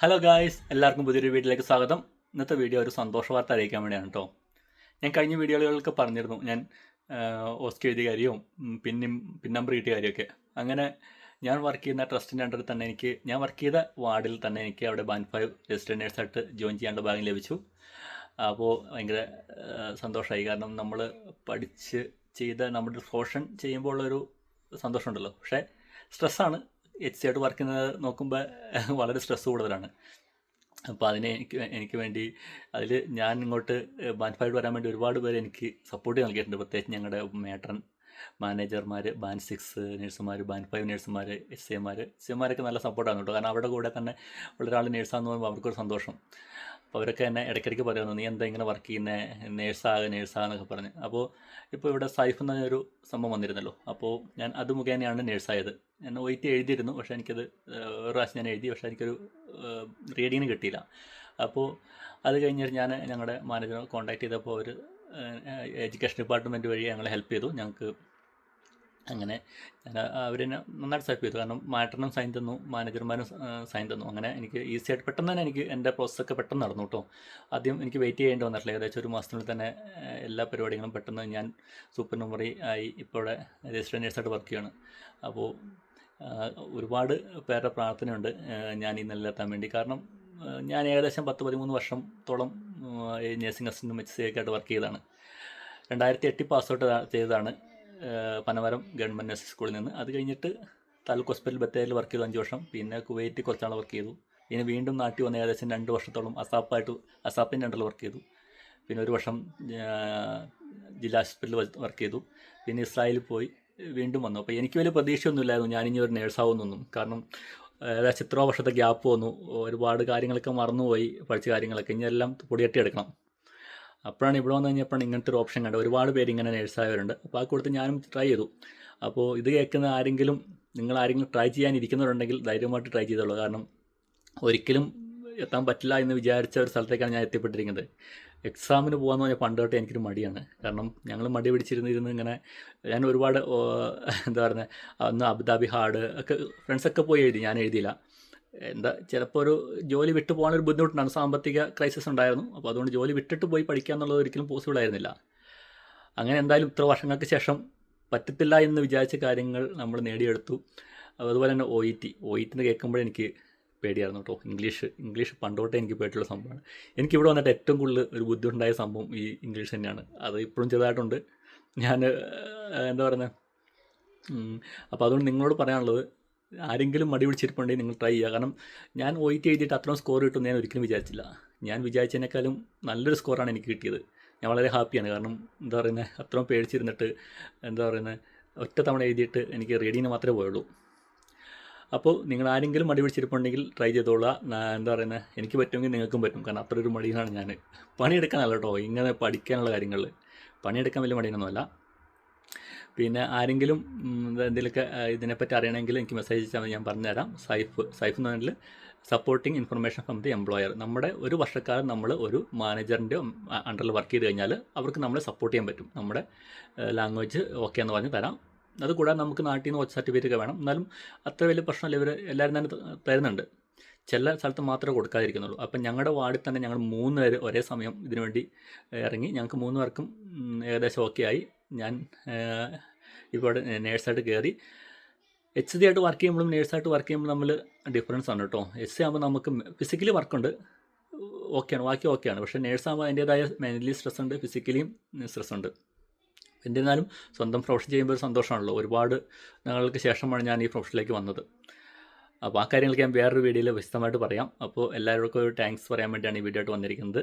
Hello guys എല്ലാവർക്കും പുതിയൊരു വീട്ടിലേക്ക് സ്വാഗതം. ഇന്നത്തെ വീഡിയോ ഒരു സന്തോഷ വാർത്ത അറിയിക്കാൻ വേണ്ടിയാണ് കേട്ടോ ഞാൻ കഴിഞ്ഞ വീഡിയോകളിലൊക്കെ പറഞ്ഞിരുന്നു. ഞാൻ ഓസ്റ്റ് എഴുതിയ കാര്യവും പിന്നും പിൻ നമ്പർ കിട്ടിയ കാര്യമൊക്കെ അങ്ങനെ ഞാൻ വർക്ക് ചെയ്യുന്ന ട്രസ്റ്റിന്റെ അണ്ടറിൽ തന്നെ എനിക്ക് ഞാൻ വർക്ക് ചെയ്ത വാർഡിൽ തന്നെ എനിക്ക് അവിടെ ബാൻ ഫൈവ് റെസിഡന്റ് നേഴ്സായിട്ട് ജോയിൻ ചെയ്യാനുള്ള ഭാഗ്യം ലഭിച്ചു. അപ്പോൾ ഭയങ്കര സന്തോഷമായി കാരണം നമ്മൾ പഠിച്ച് ചെയ്ത നമ്മുടെ സോഷൻ ചെയ്യുമ്പോൾ ഉള്ളൊരു സന്തോഷമുണ്ടല്ലോ. പക്ഷേ സ്ട്രെസ്സാണ് എച്ച് സി ആയിട്ട് വർക്ക് ചെയ്യുന്നത് നോക്കുമ്പോൾ വളരെ സ്ട്രെസ് കൂടുതലാണ്. അപ്പോൾ അതിനെ എനിക്ക് എനിക്ക് വേണ്ടി അതിൽ ഞാൻ ഇങ്ങോട്ട് ബാൻഫായിട്ട് വരാൻ വേണ്ടി ഒരുപാട് പേര് എനിക്ക് സപ്പോർട്ട് നൽകിയിട്ടുണ്ട്. പ്രത്യേകിച്ച് ഞങ്ങളുടെ മേട്ടൺ മാനേജർമാർ ബാൻ സിക്സ് നേഴ്സുമാർ ബാൻ ഫൈവ് നേഴ്സുമാർ സി എമാർ എസ് എമാരൊക്കെ നല്ല സപ്പോർട്ടാണ് കേട്ടോ. കാരണം അവരുടെ കൂടെ തന്നെ ഒരാൾ നേഴ്സാന്ന് പറയുമ്പോൾ അവർക്കൊരു സന്തോഷം. അപ്പോൾ അവരൊക്കെ എന്നെ ഇടയ്ക്കിടയ്ക്ക് പറയുന്നു നീ എന്താ ഇങ്ങനെ വർക്ക് ചെയ്യുന്നത് നേഴ്സാകെ നേഴ്സാന്നൊക്കെ പറഞ്ഞ്. അപ്പോൾ ഇപ്പോൾ ഇവിടെ സൈഫ് എന്ന ഒരു സംഭവം വന്നിരുന്നല്ലോ. അപ്പോൾ ഞാൻ അത് മുഖേനയാണ് നേഴ്സായത്. ഞാൻ ഒ ടി എഴുതിയിരുന്നു. പക്ഷേ എനിക്കത് ഒരു പ്രാവശ്യം ഞാൻ എഴുതി. പക്ഷേ എനിക്കൊരു റീഡിങ്ങിന് കിട്ടിയില്ല. അപ്പോൾ അത് കഴിഞ്ഞിട്ട് ഞാൻ ഞങ്ങളുടെ മാനേജറെ കോൺടാക്ട് ചെയ്തപ്പോൾ അവർ എഡ്യൂക്കേഷൻ ഡിപ്പാർട്ട്മെന്റ് വഴി ഞങ്ങളെ ഹെൽപ്പ് ചെയ്തു. ഞങ്ങൾക്ക് അങ്ങനെ ഞാൻ അവരെന്നെ നന്നായിട്ട് സൈപ്പ് ചെയ്തു. കാരണം മാറ്ററിനും സൈൻ തന്നു മാനേജർമാരും സൈൻ തന്നു. അങ്ങനെ എനിക്ക് ഈസി ആയിട്ട് പെട്ടെന്ന് തന്നെ എനിക്ക് എന്റെ പ്രോസസ്സൊക്കെ പെട്ടെന്ന് നടന്നു കേട്ടോ. ആദ്യം എനിക്ക് വെയിറ്റ് ചെയ്യേണ്ടി വന്നിട്ടില്ല. ഏകദേശം ഒരു മാസത്തിനുള്ളിൽ തന്നെ എല്ലാ പരിപാടികളും പെട്ടെന്ന് ഞാൻ സൂപ്പർ മെമ്മറി ആയി ഇപ്പോഴെ രജിസ്റ്റർ നേഴ്സായിട്ട് വർക്ക് ചെയ്യാണ് അപ്പോൾ ഒരുപാട് പേരുടെ പ്രാർത്ഥനയുണ്ട് ഞാൻ ഈ നിലനിർത്താൻ വേണ്ടി. കാരണം ഞാൻ ഏകദേശം പത്ത് പതിമൂന്ന് വർഷത്തോളം നേഴ്സിംഗ് സി ഒക്കെ ആയിട്ട് വർക്ക് ചെയ്തതാണ്. രണ്ടായിരത്തി എട്ടിൽ പാസ് ഔട്ട് ചെയ്തതാണ് പനമരം ഗവൺമെന്റ് നഴ്സിംഗ് സ്കൂളിൽ നിന്ന്. അത് കഴിഞ്ഞിട്ട് താലൂക്ക് ഹോസ്പിറ്റൽ ബത്തേരിയിൽ വർക്ക് ചെയ്തു അഞ്ച് വർഷം. പിന്നെ കുവൈറ്റിൽ കുറച്ചാൾ വർക്ക് ചെയ്തു. പിന്നെ വീണ്ടും നാട്ടിൽ വന്ന് ഏകദേശം രണ്ട് വർഷത്തോളം അസാപ്പായിട്ട് അസാപ്പിന്റെ അണ്ടറിൽ വർക്ക് ചെയ്തു. പിന്നെ ഒരു വർഷം ജില്ലാ ഹോസ്പിറ്റലിൽ വർക്ക് ചെയ്തു. പിന്നെ ഇസ്രായേലിൽ പോയി. വീണ്ടും വന്നു. അപ്പോൾ എനിക്ക് വലിയ പ്രതീക്ഷയൊന്നുമില്ലായിരുന്നു ഞാനിനി ഒരു നേഴ്സാവുന്നൊന്നും കാരണം ഏകദേശം ഇത്ര വർഷത്തെ ഗ്യാപ്പ് വന്നു. ഒരുപാട് കാര്യങ്ങളൊക്കെ മറന്നുപോയി പഠിച്ച കാര്യങ്ങളൊക്കെ. ഇനി എല്ലാം പൊടിയട്ടി എടുക്കണം അപ്പോഴാണ് ഇവിടെ വന്നു കഴിഞ്ഞപ്പോഴാണ് ഇങ്ങനത്തെ ഒരു ഓപ്ഷൻ കണ്ടത്. ഒരുപാട് പേര് ഇങ്ങനെ നേഴ്സായവരുണ്ട് അപ്പോൾ ആ കൊടുത്ത് ഞാനും ട്രൈ ചെയ്തു. അപ്പോൾ ഇത് കേൾക്കുന്ന ആരെങ്കിലും നിങ്ങൾ ആരെങ്കിലും ട്രൈ ചെയ്യാനിരിക്കുന്നവരുണ്ടെങ്കിൽ ധൈര്യമായിട്ട് ട്രൈ ചെയ്തോളൂ. കാരണം ഒരിക്കലും എത്താൻ പറ്റില്ല എന്ന് വിചാരിച്ച ഒരു സ്ഥലത്തേക്കാണ് ഞാൻ എത്തിപ്പെട്ടിരിക്കുന്നത്. എക്സാമിന് പോകാമെന്ന് പറഞ്ഞാൽ പണ്ട് തൊട്ടേ എനിക്കൊരു മടിയാണ്. കാരണം ഞങ്ങൾ മടി പിടിച്ചിരുന്നിരുന്ന് ഇങ്ങനെ ഞാൻ ഒരുപാട് എന്താ പറയുന്നത് അന്ന് അബുദാബി ഹാർഡ് ഒക്കെ ഫ്രണ്ട്സൊക്കെ പോയി എഴുതി. ഞാൻ എഴുതിയില്ല. എന്താ ചിലപ്പോൾ ഒരു ജോലി വിട്ടു പോകാനൊരു ബുദ്ധിമുട്ടുണ്ടാണ് സാമ്പത്തിക ക്രൈസിസ് ഉണ്ടായിരുന്നു. അപ്പോൾ അതുകൊണ്ട് ജോലി വിട്ടിട്ട് പോയി പഠിക്കുക എന്നുള്ളത് ഒരിക്കലും പോസിബിൾ ആയിരുന്നില്ല. അങ്ങനെ എന്തായാലും ഇത്ര വർഷങ്ങൾക്ക് ശേഷം പറ്റത്തില്ല എന്ന് വിചാരിച്ച കാര്യങ്ങൾ നമ്മൾ നേടിയെടുത്തു. അതുപോലെ തന്നെ O E T O E T എന്ന് കേൾക്കുമ്പോഴെനിക്ക് പേടിയായിരുന്നു കേട്ടോ. ഇംഗ്ലീഷ് ഇംഗ്ലീഷ് പണ്ടോട്ടേ എനിക്ക് പേടിയുള്ള സംഭവമാണ്. എനിക്ക് ഇവിടെ വന്നിട്ട് ഏറ്റവും കൂടുതൽ ഒരു ബുദ്ധിമുട്ടുണ്ടായ സംഭവം ഈ ഇംഗ്ലീഷ് തന്നെയാണ്. അത് ഇപ്പോഴും ചെറുതായിട്ടുണ്ട്. ഞാൻ എന്താ പറയുന്നത് അപ്പോൾ അതുകൊണ്ട് നിങ്ങളോട് പറയാനുള്ളത് ആരെങ്കിലും മടി പിടിച്ചിരിപ്പുണ്ടെങ്കിൽ നിങ്ങൾ ട്രൈ ചെയ്യുക. കാരണം ഞാൻ ഒ ടി എഴുതിയിട്ട് അത്രയും സ്കോർ കിട്ടുമെന്ന് ഞാൻ ഒരിക്കലും വിചാരിച്ചില്ല. ഞാൻ വിചാരിച്ചതിനേക്കാളും നല്ലൊരു സ്കോറാണ് എനിക്ക് കിട്ടിയത്. ഞാൻ വളരെ ഹാപ്പിയാണ് കാരണം എന്താ പറയുന്നത് അത്രയും പേടിച്ചിരുന്നിട്ട് എന്താ പറയുന്നത് ഒറ്റ തവണ എഴുതിയിട്ട് എനിക്ക് റീഡിങ്ങിന് മാത്രമേ പോയുള്ളൂ. അപ്പോൾ നിങ്ങൾ ആരെങ്കിലും മടി പിടിച്ചിരിപ്പുണ്ടെങ്കിൽ ട്രൈ ചെയ്തോളുക നാ- എന്താ പറയുന്നത് എനിക്ക് പറ്റുമെങ്കിൽ നിങ്ങൾക്കും പറ്റും. കാരണം അത്ര ഒരു മടിയാണ് ഞാൻ പണിയെടുക്കാനല്ല കേട്ടോ. ഇങ്ങനെ പഠിക്കാനുള്ള കാര്യങ്ങളിൽ പണിയെടുക്കാൻ വലിയ മടിയൊന്നുമല്ല. പിന്നെ ആരെങ്കിലും എന്തെങ്കിലുമൊക്കെ ഇതിനെപ്പറ്റി അറിയണമെങ്കിൽ എനിക്ക് മെസ്സേജ് അയച്ചാൽ ഞാൻ പറഞ്ഞുതരാം. സൈഫ് സൈഫ് എന്ന് പറഞ്ഞാൽ supporting information from the employer നമ്മുടെ ഒരു വർഷക്കാലം നമ്മൾ ഒരു മാനേജറിന്റെ അണ്ടറിൽ വർക്ക് ചെയ്ത് കഴിഞ്ഞാൽ അവർക്ക് നമ്മളെ സപ്പോർട്ട് ചെയ്യാൻ പറ്റും. നമ്മുടെ ലാംഗ്വേജ് ഓക്കെ എന്ന് പറഞ്ഞ് തരാം. അതുകൂടാതെ നമുക്ക് നാട്ടിൽ നിന്ന് സർട്ടിഫിക്കറ്റ് ഒക്കെ വേണം. എന്നാലും അത്ര വലിയ പ്രശ്നമില്ല. ഇവർ എല്ലാവരും തന്നെ തരുന്നുണ്ട്. ചില സ്ഥലത്ത് മാത്രമേ കൊടുക്കാതിരിക്കുന്നുള്ളൂ. അപ്പം ഞങ്ങളുടെ വാർഡിൽ തന്നെ ഞങ്ങൾ മൂന്ന് പേര് ഒരേ സമയം ഇതിനുവേണ്ടി ഇറങ്ങി. ഞങ്ങൾക്ക് മൂന്ന് പേർക്കും ഏകദേശം ഓക്കെ ആയി. ഞാൻ ഇപ്പോൾ നേഴ്സായിട്ട് കയറി എച്ച് ഡി ആയിട്ട് വർക്ക് ചെയ്യുമ്പോഴും നേഴ്സായിട്ട് വർക്ക് ചെയ്യുമ്പോൾ നമ്മൾ ഡിഫറൻസ് ആണ് കേട്ടോ എച്ച് സി ആകുമ്പോൾ നമുക്ക് ഫിസിക്കലി വർക്കുണ്ട് ഓക്കെയാണ് ബാക്കി ഓക്കെയാണ് പക്ഷേ നേഴ്സാകുമ്പോൾ അതിന്റേതായ മെന്റലി സ്ട്രെസ് ഉണ്ട്. ഫിസിക്കലിയും സ്ട്രെസ് ഉണ്ട്. എന്നിരുന്നാലും സ്വന്തം പ്രൊഫഷൻ ചെയ്യുമ്പോൾ ഒരു സന്തോഷമാണല്ലോ. ഒരുപാട് ഞങ്ങൾക്ക് ശേഷമാണ് ഞാൻ ഈ പ്രൊഫഷനിലേക്ക് വന്നത്. അപ്പോൾ ആ കാര്യങ്ങൾക്ക് ഞാൻ വേറൊരു വീഡിയോയിൽ വിശദമായിട്ട് പറയാം. അപ്പോൾ എല്ലാവർക്കും ഒരു താങ്ക്സ് പറയാൻ വേണ്ടിയാണ് ഈ വീഡിയോ ആയിട്ട് വന്നിരിക്കുന്നത്.